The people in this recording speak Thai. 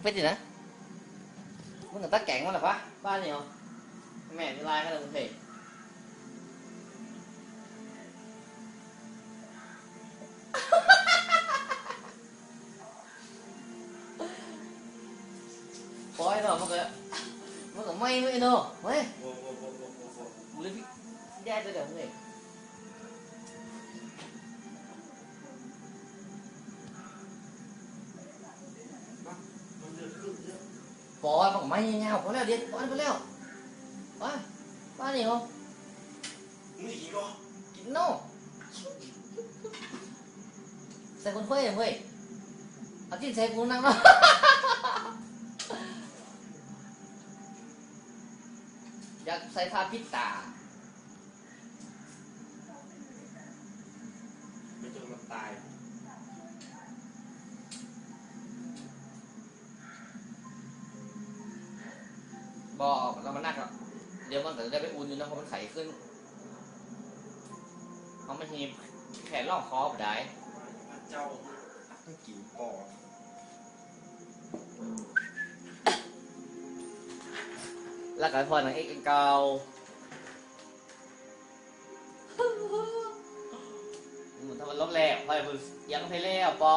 งเป็นสินะมึงกับตาแก่งมันหรอปะบ้านนี่เหรอแม่มีลา ปล่อยมันก็ไม่เงาพอแล้วเดี๋ยวปล่อยไปแล้วไปบ้านนี่เหรอมึงอีกก็กินโน่ใส่คนเฟ้ยเว้ยเอาจิ้นใส่กูนั่งเนาะอยากใส่ทาพิษตาไม่จนมันตาย บอกเรามานักหรอกเดี๋ยวมันก็จะได้ไปอุ่นอยู่นะเพราะมันไข่ขึ้นเพราะมันทีแขนล่องคอบ่ได้เจ้าต้องกินปอดแล้วก็พอนางเอกเก่ามันทำมันลบแล้วพอมันยังไปแล้วปอ